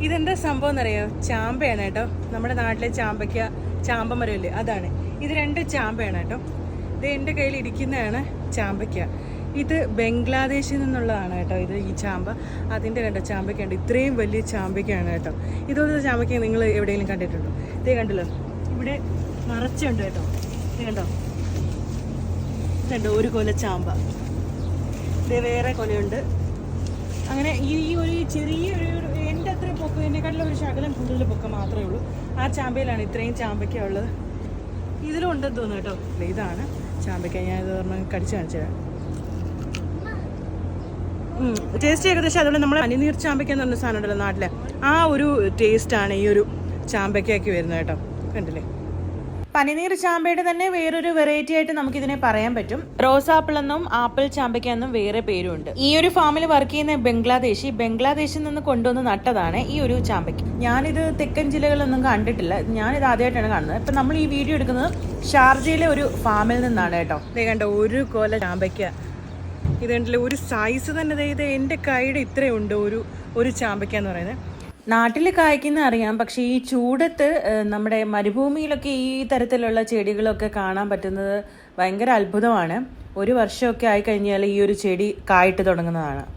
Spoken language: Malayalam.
ഇതെന്താ സംഭവം എന്നറിയോ? ചാമ്പയാണ് കേട്ടോ. നമ്മുടെ നാട്ടിലെ ചാമ്പയ്ക്ക ചാമ്പ അതാണ്. ഇത് രണ്ട് ചാമ്പയാണ് കേട്ടോ. ഇത് എന്റെ കയ്യിൽ ഇരിക്കുന്നതാണ് ചാമ്പയ്ക്ക. ഇത് ബംഗ്ലാദേശിൽ നിന്നുള്ളതാണ് കേട്ടോ ഇത് ഈ ചാമ്പ. അതിന്റെ രണ്ട് ചാമ്പയ്ക്കുണ്ട് ഇത്രയും വലിയ ചാമ്പയ്ക്കാണ് കേട്ടോ. ഇതുപോലത്തെ ചാമ്പയ്ക്ക നിങ്ങൾ എവിടെയെങ്കിലും കണ്ടിട്ടുണ്ടോ? ഇതേ കണ്ടല്ലോ? ഇവിടെ നിറച്ചുണ്ട് കേട്ടോ. ഇത് കണ്ടോ? ഇതുണ്ട് ഒരു കൊല ചാമ്പ. ഇത് വേറെ കൊലയുണ്ട്. അങ്ങനെ ഈ ഒരു ചെറിയ ഒരു ശകലം കൂടുതൽ പൊക്കം മാത്രമേ ഉള്ളൂ. ആ ചാമ്പയിലാണ് ഇത്രയും ചാമ്പയ്ക്ക ഉള്ളത്. ഇതിലും ഉണ്ടെന്ന് തോന്നുന്നു കേട്ടോ. അല്ലെ ഇതാണ് ചാമ്പയ്ക്ക. ഞാൻ ഇത് പറഞ്ഞാൽ കടിച്ചു കാണിച്ചത് ടേസ്റ്റ് ഏകദേശം അതുകൊണ്ട് നമ്മൾ അനിനീർ ചാമ്പയ്ക്ക എന്ന് പറഞ്ഞ സാധനം ഉണ്ടല്ലോ നാട്ടിലെ. ആ ഒരു ടേസ്റ്റാണ് ഈ ഒരു ചാമ്പയ്ക്കാക്കി വരുന്നത് കേട്ടോ. കണ്ടില്ലേ? പനിനീർ ചാമ്പയുടെ തന്നെ വേറൊരു വെറൈറ്റി ആയിട്ട് നമുക്ക് ഇതിനെ പറയാൻ പറ്റും. റോസാപ്പിൾ എന്നും ആപ്പിൾ ചാമ്പയ്ക്ക എന്നും വേറെ പേരുണ്ട്. ഈ ഒരു ഫാമിൽ വർക്ക് ചെയ്യുന്ന ബംഗ്ലാദേശി ബംഗ്ലാദേശിൽ നിന്ന് കൊണ്ടുവന്ന് നട്ടതാണ് ഈ ഒരു ചാമ്പയ്ക്ക. ഞാനിത് തെക്കൻ ജില്ലകളിലൊന്നും കണ്ടിട്ടില്ല. ഞാനിത് ആദ്യമായിട്ടാണ് കാണുന്നത്. ഇപ്പൊ നമ്മൾ ഈ വീഡിയോ എടുക്കുന്നത് ഷാർജയിലെ ഒരു ഫാമിൽ നിന്നാണ് കേട്ടോ. ദേ കണ്ടോ ഒരു കൊല ചാമ്പയ്ക്ക. ഇത് ഒരു സൈസ് തന്നെ ഇത് എന്റെ കൈയുടെ ഇത്രയുണ്ട് ഒരു ഒരു ചാമ്പയ്ക്ക എന്ന് പറയുന്നത്. നാട്ടിൽ കായ്ക്കുന്ന അറിയാം. പക്ഷേ ഈ ചൂടത്ത് നമ്മുടെ മരുഭൂമിയിലൊക്കെ ഈ തരത്തിലുള്ള ചെടികളൊക്കെ കാണാൻ പറ്റുന്നത് ഭയങ്കര അത്ഭുതമാണ്. ഒരു വർഷമൊക്കെ ആയി കഴിഞ്ഞാൽ ഈ ഒരു ചെടി കായിട്ട് തുടങ്ങുന്നതാണ്.